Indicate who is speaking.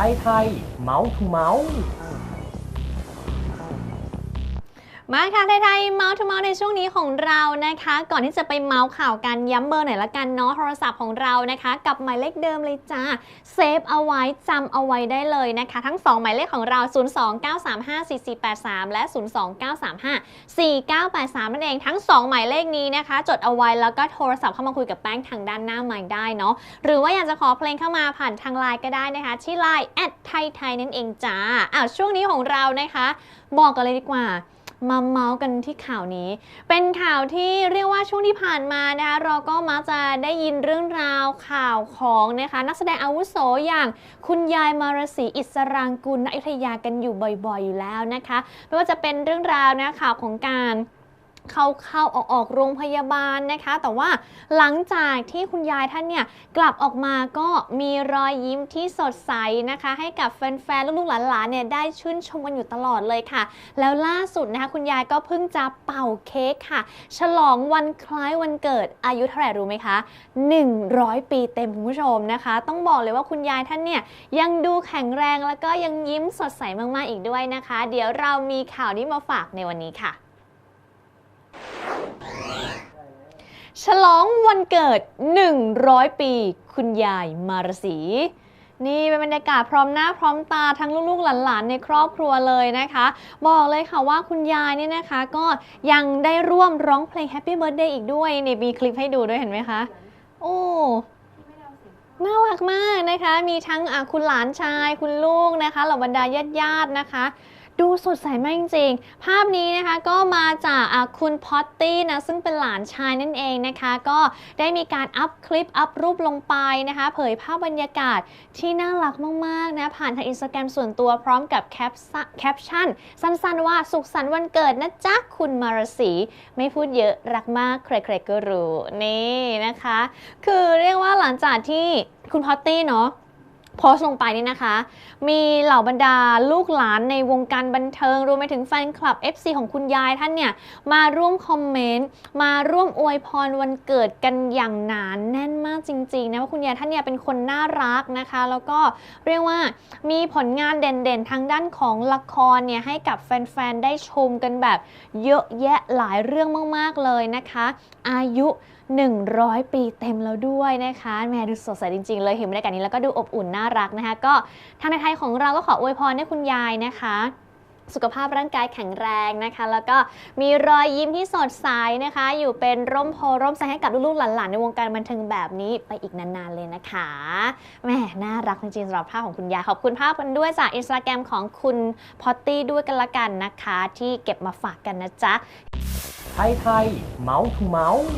Speaker 1: ไทยไทยเมาส์ทูเมาส์
Speaker 2: มาค่ะไทยๆเมาส์ทูเมาส์ในช่วงนี้ของเรานะคะ ก่อนที่จะไปเมาส์ข่าวกันย้ำเบอร์หน่อยละกันเนาะโทรศัพท์ของเรานะคะ กับหมายเลขเดิมเลยจ้าเซฟเอาไว้จำเอาไว้ได้เลยนะคะ ทั้ง 2 หมายเลขของเรา 029354483 และ 029354983 นั่นเองทั้ง 2 หมายเลขนี้นะคะ จดเอาไว้แล้วก็โทรศัพท์เข้ามาคุยกับแป้งทางด้านหน้าไมค์ได้เนาะหรือว่าอยากจะขอเพลงเข้ามาผ่านทางไลน์ก็ได้นะคะที่ไลน์แอดไทยไทยนั่นเองจ้าอ้าวช่วงนี้ของเรานะคะ บอกกันเลยดีกว่า มาเมาส์กันที่ข่าวนี้ เป็นข่าวที่เรียกว่าช่วงที่ผ่านมานะคะเราก็มักจะได้ยินเรื่องราวข่าวของนะคะนักแสดงอาวุโสอย่างคุณยายมารสีอิสรางกุลณอยุธยากันอยู่บ่อยๆ อยู่แล้วนะคะ ไม่ว่าจะเป็นเรื่องราวนะข่าวของการ เข้าเข้าออกออกโรงพยาบาลนะคะ แต่ว่าหลังจากที่คุณยายท่านเนี่ยกลับออกมาก็มีรอยยิ้มที่สดใสนะคะ ให้กับแฟนๆลูกๆหลานๆเนี่ยได้ชื่นชมกันอยู่ตลอดเลยค่ะ แล้วล่าสุดนะคะ คุณยายก็เพิ่งจะเป่าเค้กค่ะ ฉลองวันคล้ายวันเกิดอายุเท่าไหร่รู้ไหมคะ 100 ปีเต็มคุณผู้ชมนะคะ ต้องบอกเลยว่าคุณยายท่านเนี่ยยังดูแข็งแรงแล้วก็ยังยิ้มสดใสมากๆอีกด้วยนะคะ เดี๋ยวเรามีข่าวนี้มาฝากในวันนี้ค่ะ ฉลองวันเกิด 100 ปี คุณยายมารสี นี่เป็นบรรยากาศพร้อมหน้าพร้อมตาทั้งลูกๆหลานๆในครอบครัวเลยนะคะ บอกเลยค่ะว่าคุณยายเนี่ยนะคะ ก็ยังได้ร่วมร้องเพลง Happy Birthday อีกด้วยนี่มีคลิปให้ดูด้วยเห็นไหมคะ โอ้น่ารักมากนะคะ มีทั้งคุณหลานชายคุณลูกนะคะเหล่าบรรดาญาติๆนะคะ ดูสดใสมากจริงๆ ภาพนี้นะคะก็มาจากคุณพอตตี้นะซึ่งเป็นหลานชายนั่นเองนะคะ ก็ได้มีการอัพคลิป อัพรูปลงไปนะคะ เผยภาพบรรยากาศที่น่ารักมากๆนะผ่านทางอินสตาแกรมส่วนตัวพร้อมกับแคปแคปชั่น สั้นๆว่าสุขสันต์วันเกิดนะจ๊ะคุณมารสี ไม่พูดเยอะรักมากใครๆก็รู้นี่นะคะ คือเรียกว่าหลังจากที่คุณพอตตี้เนาะ โพสต์ลงไปนี่นะคะ มีเหล่าบรรดาลูกหลานในวงการบันเทิง รวมไปถึงแฟนคลับ FC ของคุณยายท่านเนี่ย มาร่วมคอมเมนต์ มาร่วมอวยพรวันเกิดกันอย่างหนานแน่นมากจริงๆนะว่าคุณยายท่านเนี่ยเป็นคนน่ารักนะคะ แล้วก็เรียกว่ามีผลงานเด่นๆ ทางด้านของละครเนี่ยให้กับแฟนๆ ได้ชมกันแบบเยอะแยะหลายเรื่องมากๆเลยนะคะ อายุ 100 ปีเต็มแล้วด้วยนะคะแม่ดูสดใสจริง ๆ เลยเห็นบรรยากาศนี้แล้วก็ดูอบอุ่นน่ารักนะคะ ก็ทางในไทยของเราก็ขออวยพรให้คุณยายนะคะสุขภาพร่างกายแข็งแรงนะคะ แล้วก็มีรอยยิ้มที่สดใสนะคะ อยู่เป็นร่มโพร่มใสให้กับลูกๆหลานๆในวงการบันเทิงแบบนี้ไปอีกนานๆเลยนะคะแหม่น่ารักจริงๆสำหรับภาพของคุณยายขอบคุณภาพกันด้วยจากอินสตาแกรมของคุณพอตตี้ด้วยกันละกันนะคะ ที่เก็บมาฝากกันนะจ๊ะ
Speaker 1: ไทยไทยเมาส์ทูเมาส์